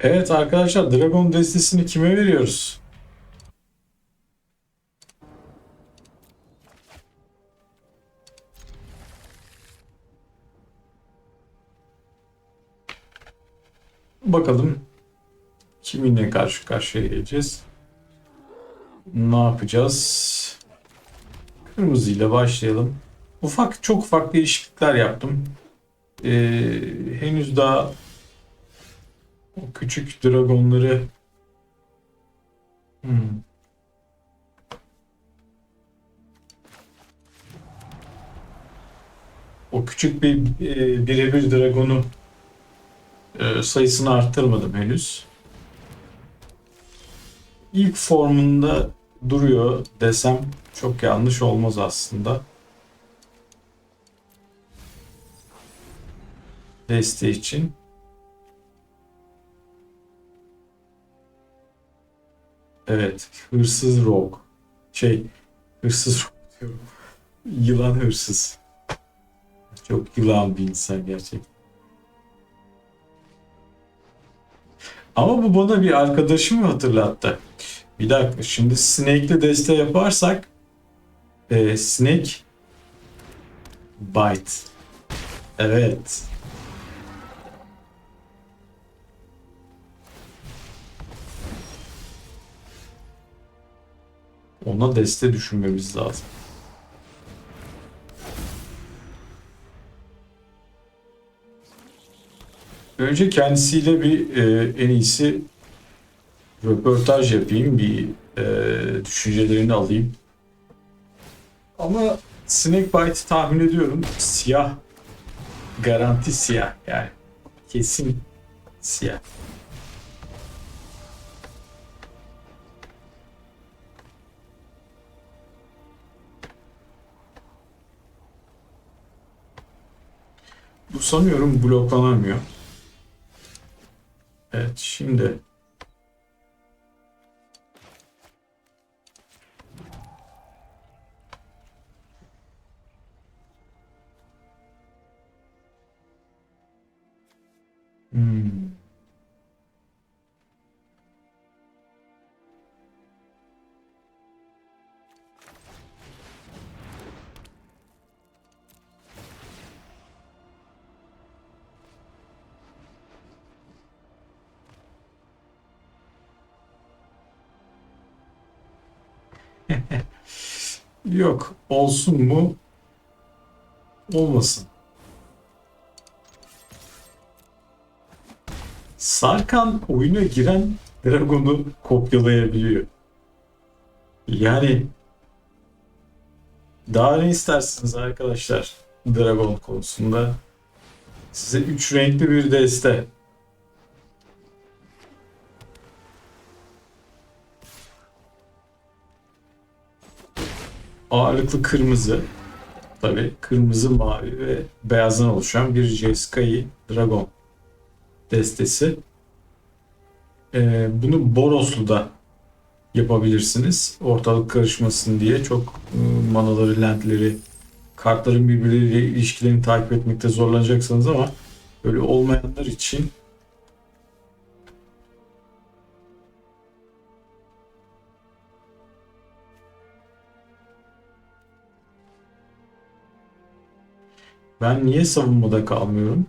Evet arkadaşlar Dragon destesini kime veriyoruz? Bakalım kiminle karşı karşıya geleceğiz. Ne yapacağız? Kırmızı ile başlayalım. Ufak çok ufak değişiklikler yaptım. Ee, henüz daha o küçük dragonları Hmm. O küçük bir e, birebir dragonu e, sayısını arttırmadım henüz. İlk formunda duruyor desem çok yanlış olmaz aslında. Deste için. Evet, hırsız rogue. Şey, hırsız rogue diyorum. Yılan hırsız. Çok yılan bir insan gerçekten. Ama bu bana bir arkadaşımı hatırlattı. Bir dakika, şimdi Snake'le deste yaparsak e, Snake Bite. Evet. Ona deste düşünmemiz lazım. Önce kendisiyle bir e, en iyisi röportaj yapayım, bir e, düşüncelerini alayım. Ama Snakebite tahmin ediyorum siyah, garanti siyah yani kesin siyah. Sanıyorum bloklanamıyor. Evet şimdi Hmm. Yok. Olsun mu? Olmasın. Sarkan oyuna giren Dragon'u kopyalayabiliyor. Yani daha ne istersiniz arkadaşlar Dragon konusunda? Size üç renkli bir deste. Ağırlıklı kırmızı. Tabi kırmızı, mavi ve beyazdan oluşan bir Jeskai Dragon destesi. Ee, bunu Boroslu da yapabilirsiniz. Ortalık karışmasın diye çok e, manaları, lentleri, kartların birbirleriyle ilişkilerini takip etmekte zorlanacaksanız ama öyle olmayanlar için ben niye savunmada kalmıyorum?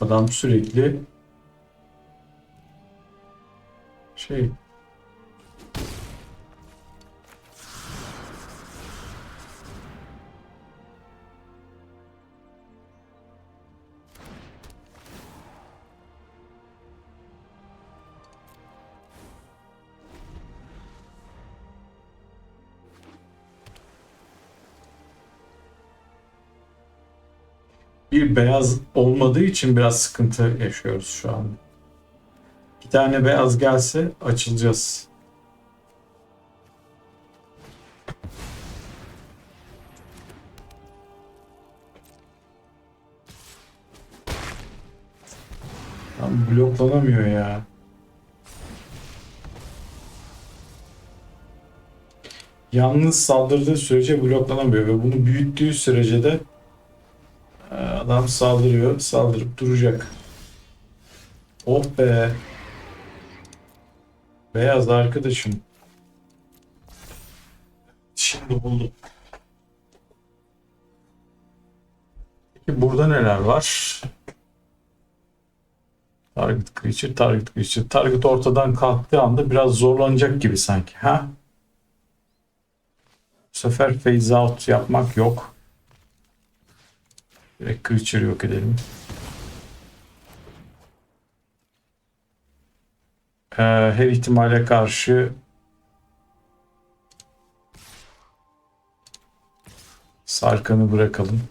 Adam sürekli şey bir beyaz olmadığı için biraz sıkıntı yaşıyoruz şu an. Bir tane beyaz gelse açılacağız. Tam bloklanamıyor ya. Yalnız saldırdığı sürece bloklanamıyor ve bunu büyüttüğü sürece de adam saldırıyor, saldırıp duracak. Oh be. Beyaz arkadaşım. Şimdi buldum. Peki burada neler var? Target creature, target creature. Target ortadan kalktığı anda biraz zorlanacak gibi sanki. Ha? Bu sefer phase out yapmak yok. Direkt creature yok edelim. Ee, her ihtimale karşı Sarkan'ı bırakalım.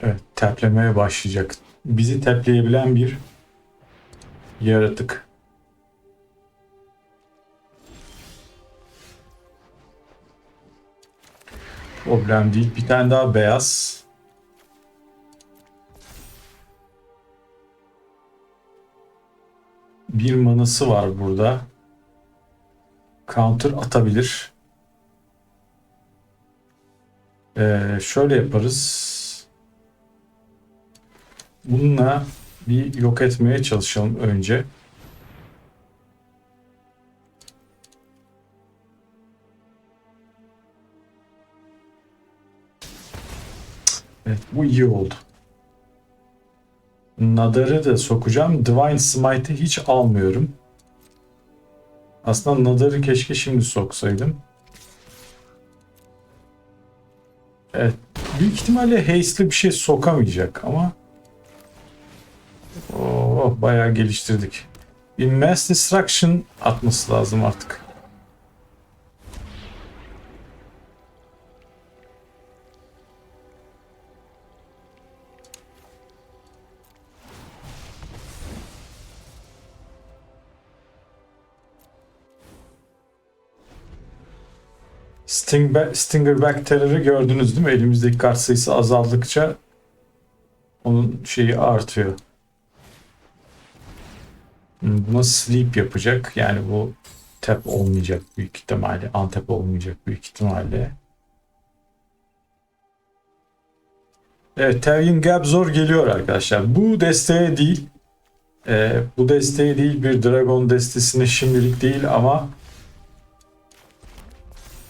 Evet, teplemeye başlayacak. Bizi tepleyebilen bir yaratık. Problem değil. Bir tane daha beyaz. Bir manası var burada. Counter atabilir. Ee, şöyle yaparız. Bununla bir yok etmeye çalışalım önce. Evet bu iyi oldu. Nadar'ı da sokacağım. Divine Smite'ı hiç almıyorum. Aslında Nadar'ı keşke şimdi soksaydım. Evet. Büyük ihtimalle Haste'li bir şey sokamayacak ama Oh, bayağı geliştirdik. Bir Mass Destruction atması lazım artık. Stingback, Stingerback Terror'ı gördünüz değil mi? Elimizdeki kart sayısı azaldıkça onun şeyi artıyor. Buna sleep yapacak. Yani bu tap olmayacak büyük ihtimalle. Antep olmayacak büyük ihtimalle. Evet, Tevin Gabzor geliyor arkadaşlar. Bu desteğe değil. e, bu desteğe değil bir Dragon destesine şimdilik değil ama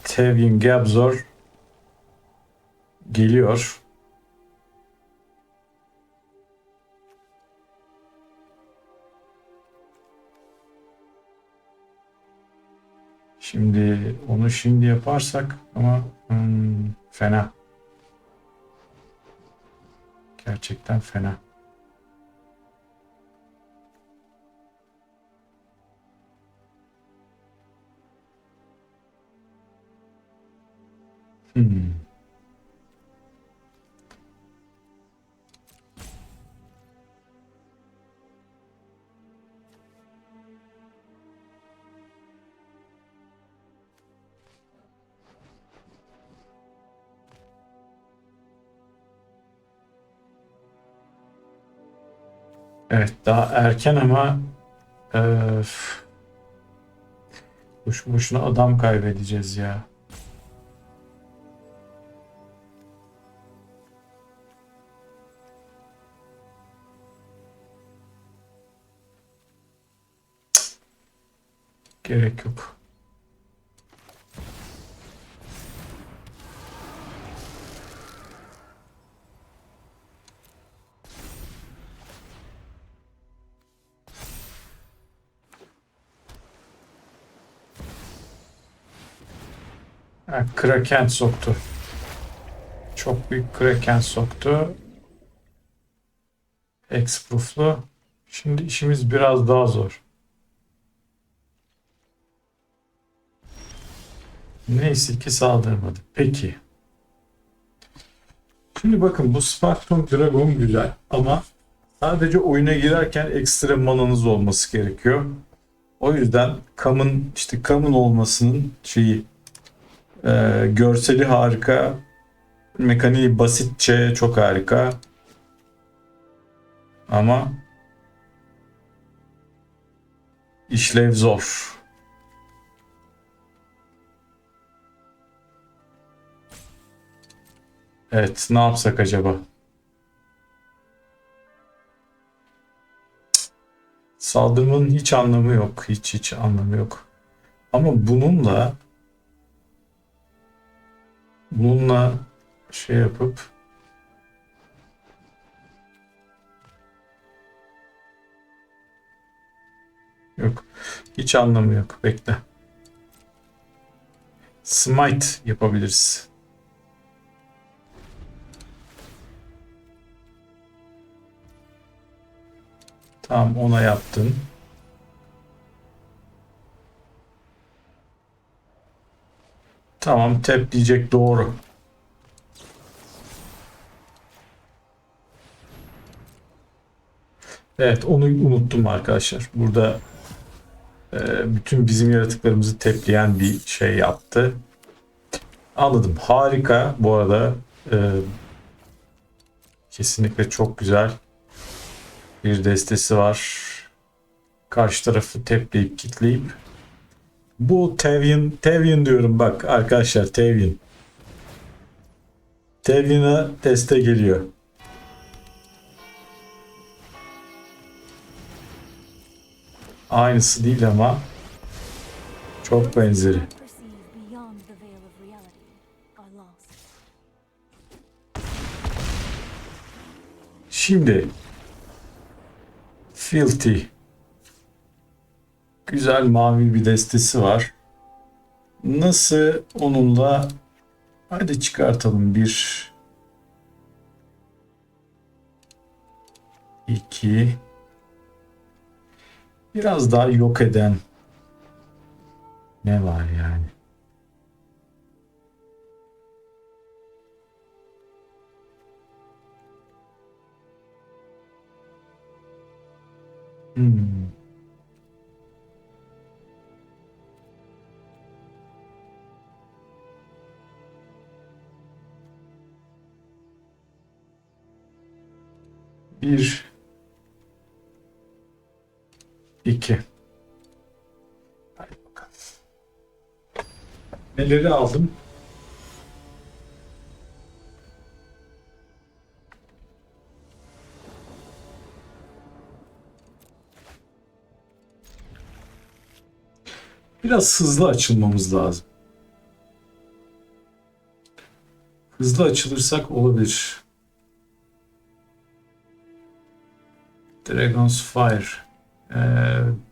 Tevin Gabzor geliyor. Şimdi onu şimdi yaparsak ama hmm, fena. Gerçekten fena. Hmm. Evet daha erken ama öf, boş boşuna adam kaybedeceğiz ya. Gerek yok. Ha, Kraken soktu. Çok büyük Kraken soktu. Exproof'lu. Şimdi işimiz biraz daha zor. Neyse ki saldırmadı. Peki. Şimdi bakın bu Spectrum Dragon güzel ama sadece oyuna girerken ekstra mananız olması gerekiyor. O yüzden Kam'ın işte Kam'ın olmasının şeyi Ee, görseli harika. Mekaniği basitçe çok harika. Ama işlev zor. Evet, ne yapsak acaba? Saldırmanın hiç anlamı yok. Hiç hiç anlamı yok. Ama bununla bununla şey yapıp yok. Hiç anlamı yok. Bekle. Smite yapabiliriz. Tamam ona yaptın. Tamam tep diyecek doğru. Evet onu unuttum arkadaşlar. Burada e, bütün bizim yaratıklarımızı tepleyen bir şey yaptı. Anladım. Harika. Bu arada e, kesinlikle çok güzel bir destesi var. Karşı tarafı tepleyip kitleyip bu Tevian, Tevian diyorum bak arkadaşlar Tevian. Tevian'a deste geliyor. Aynısı değil ama çok benzeri. perceive beyond güzel mavi bir destesi var. Nasıl onunla hadi çıkartalım bir iki biraz daha yok eden ne var yani? Hmm. Bir. iki. Hadi bakalım. Neleri aldım? Biraz hızlı açılmamız lazım. Hızlı açılırsak olabilir. Dragon's Fire. Ee,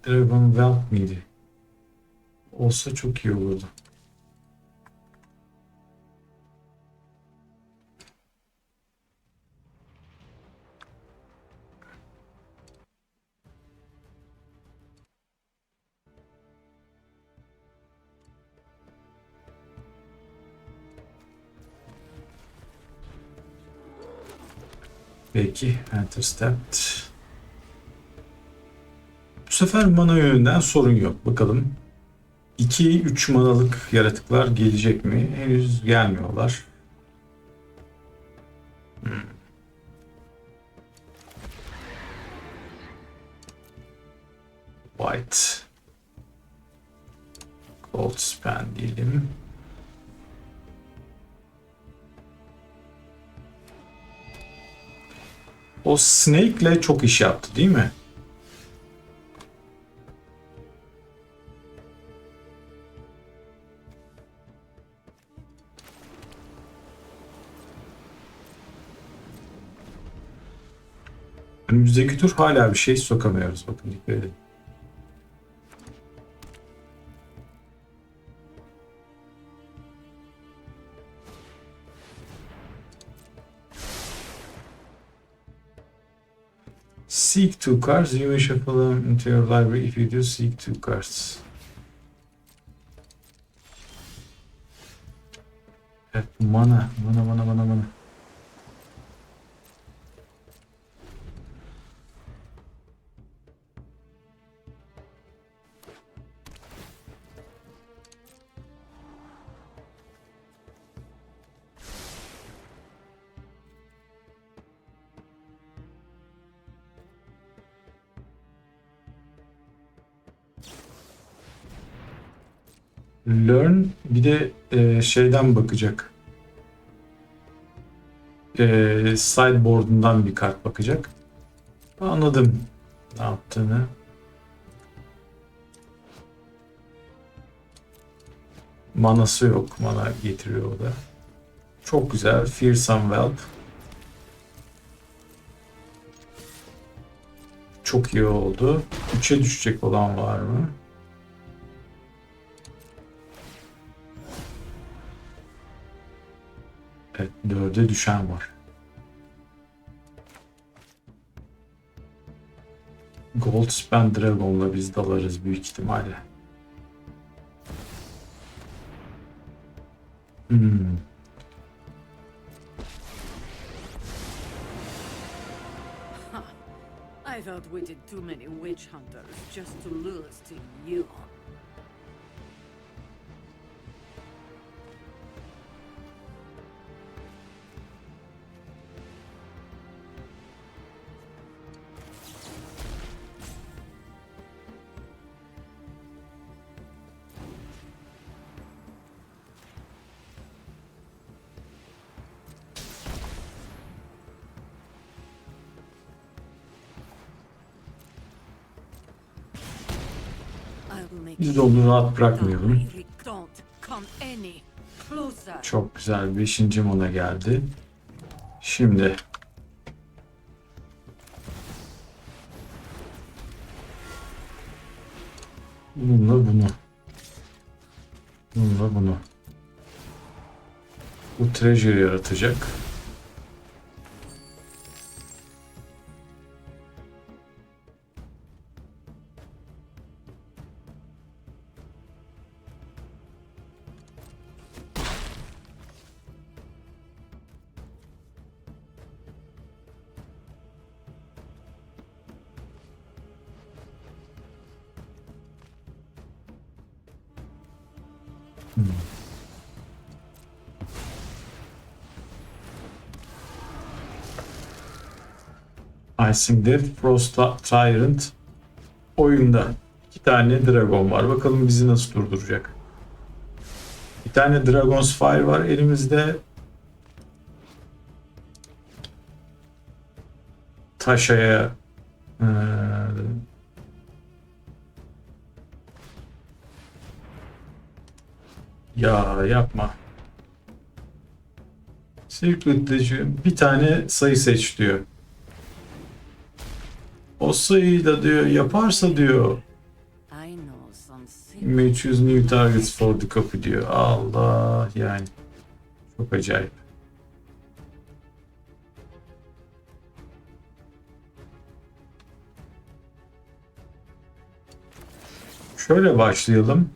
Dragon Whelp miydi? Olsa çok iyi olurdu. Peki, Enter Stepped. Bu sefer mana yönünden sorun yok. Bakalım. 2-3 manalık yaratıklar gelecek mi? Henüz gelmiyorlar. Hmm. White. Gold Span diyelim. O Snake'le çok iş yaptı değil mi? Önümüzdeki tur hala bir şey sokamıyoruz. Bakın dikkat edin. Seek two cards. You may shuffle them into your library. If you do, seek two cards. Evet, mana, mana, mana, mana, mana. Learn bir de e, şeyden bakacak. E, sideboard'undan bir kart bakacak. Anladım ne yaptığını. Manası yok. Mana getiriyor o da. Çok güzel. Fearsome Whelp. Çok iyi oldu. 3'e düşecek olan var mı? Evet, 4'e düşen var. Gold Spend Dragon'la biz dalarız büyük ihtimalle. Hmm. I thought we did too many witch hunters just to lose to you. Biz onu rahat bırakmayalım. Çok güzel. Beşinci mona geldi. Şimdi bununla bunu. Bununla bunu. Bu treasure yaratacak. Icing Death, Frost Tyrant oyunda. iki tane Dragon var. Bakalım bizi nasıl durduracak. Bir tane Dragon's Fire var elimizde. Taşa'ya ya yapma. Circuit'te bir tane sayı seç diyor. O sayıyı da diyor yaparsa diyor I know some secret. you may choose new targets for the copy diyor. Allah yani. Çok acayip. Şöyle başlayalım.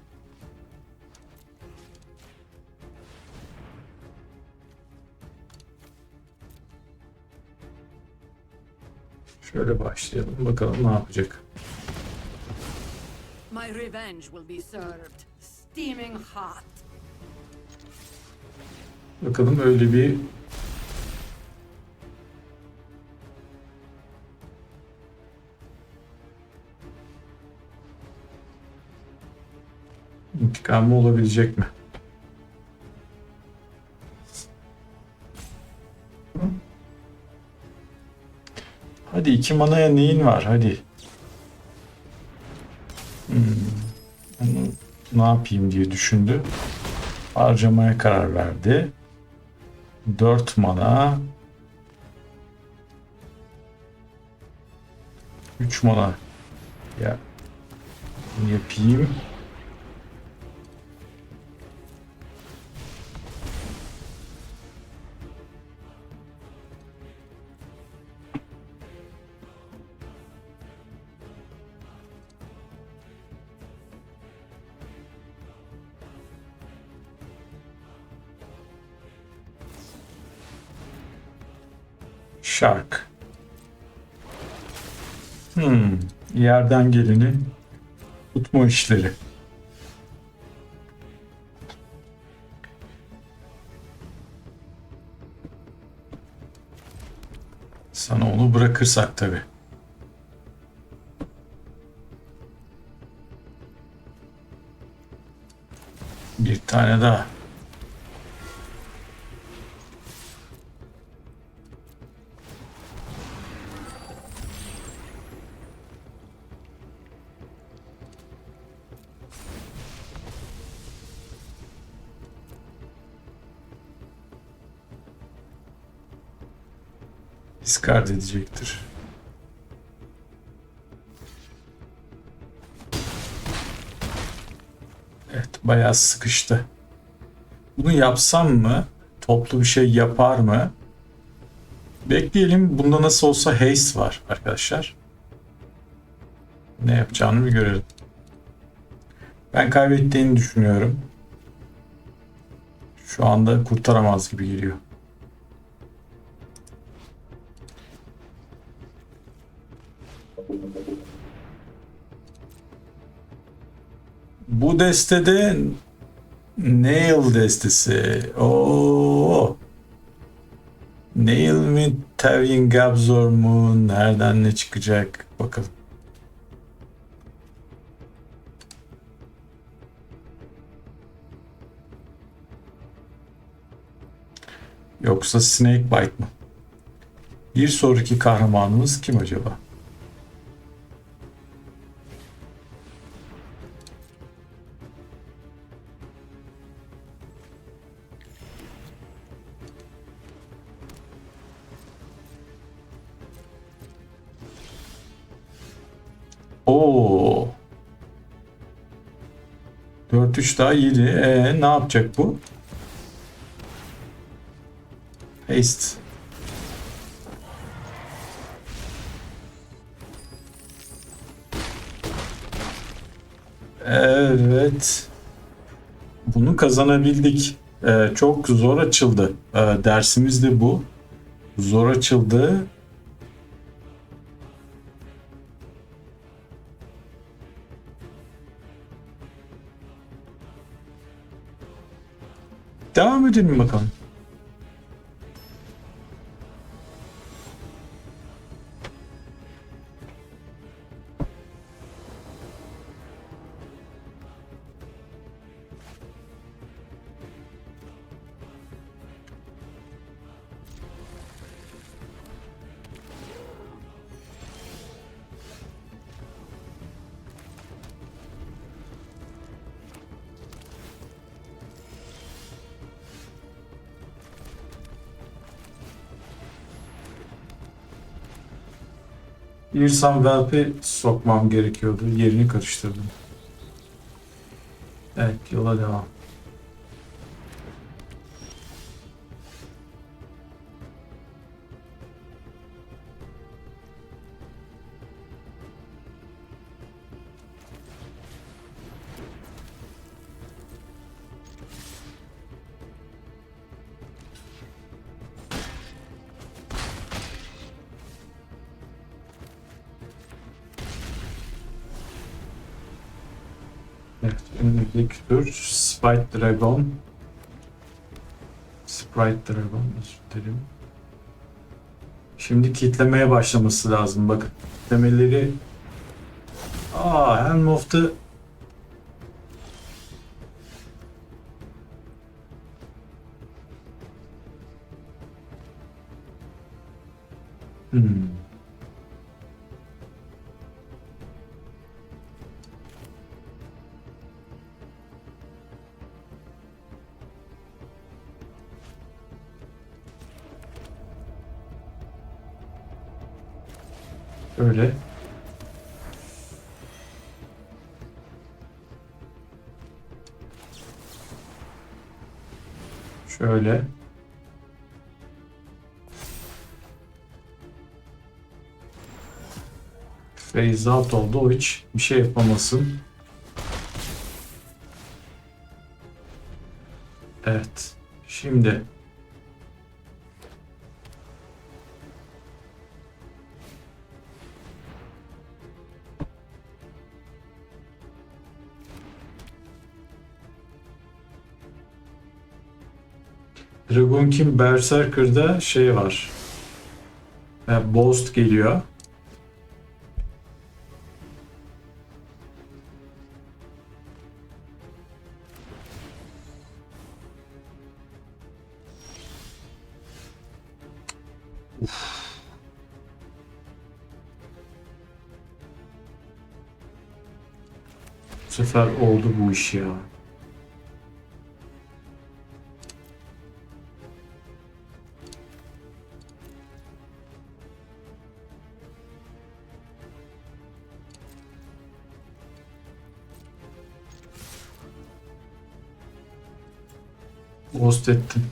Şöyle başlayalım. Bakalım ne yapacak. My revenge will be served steaming hot. Bakalım öyle bir intikamı olabilecek mi? İki manaya neyin var? Hadi. Hmm. Ne yapayım diye düşündü. Harcamaya karar verdi. 4 mana 3 mana ya yapayım Shark. Hmm, yerden geleni tutma işleri. Sana onu bırakırsak tabi. tane daha. Discard edecektir. Evet, bayağı sıkıştı. Bunu yapsam mı? Toplu bir şey yapar mı? Bekleyelim. Bunda nasıl olsa haste var arkadaşlar. Ne yapacağını bir görelim. Ben kaybettiğini düşünüyorum. Şu anda kurtaramaz gibi geliyor. Bu destede Nail destesi. Oo. Nail mi Tevin Gabzor mu? Nereden ne çıkacak? Bakalım. Yoksa Snakebite mı? Bir sonraki kahramanımız kim acaba? 4-3 daha 7. Ee, ne yapacak bu? Haste. Evet. Bunu kazanabildik. Ee, çok zor açıldı. Ee, dersimiz de bu. Zor açıldı. Devam edelim bakalım. Bir Sunwhelp'i sokmam gerekiyordu. Yerini karıştırdım. Evet yola devam. Dragon. Sprite Dragon, özür dilerim. Şimdi kitlemeye başlaması lazım. Bakın, kitlemeleri... Aa, Helm of the... Hmm. Öyle. Şöyle. Phase out oldu. O hiç bir şey yapamasın. Evet. Şimdi Dragon King Berserker'da şey var. Yani Boast geliyor. Bu sefer oldu bu iş ya. Ghost ettim.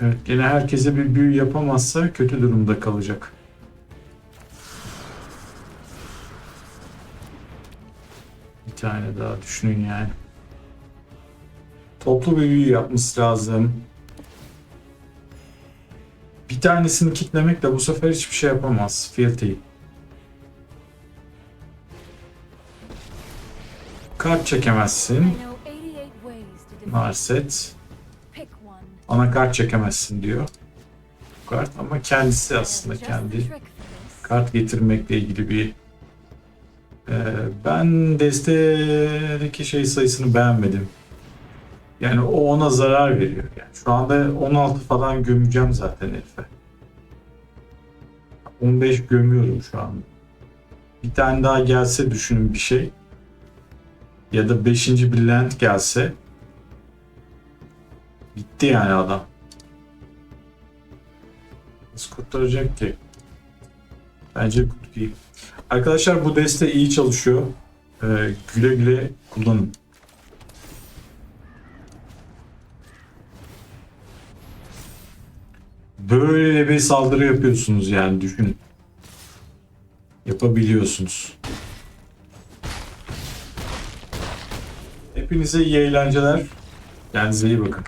Evet, gene herkese bir büyü yapamazsa kötü durumda kalacak. Bir tane daha düşünün yani. Toplu bir büyü yapması lazım. Bir tanesini kitlemekle bu sefer hiçbir şey yapamaz. Filthy. Kart çekemezsin. know 88 ways to defeat. Narset. Pick one. Anakart çekemezsin diyor. Bu kart ama kendisi aslında kendi kart getirmekle ilgili bir Ee, ben destedeki şey sayısını beğenmedim. Yani o ona zarar veriyor. Yani şu anda 16 falan gömeceğim zaten herife. 15 gömüyorum şu anda. Bir tane daha gelse düşünün bir şey. Ya da 5. bir land gelse. Bitti yani adam. Nasıl kurtaracak ki? Bence good değil. Arkadaşlar bu deste iyi çalışıyor. Ee, güle güle kullanın. Böyle bir saldırı yapıyorsunuz yani düşünün. Yapabiliyorsunuz. Hepinize iyi eğlenceler. Kendinize iyi bakın.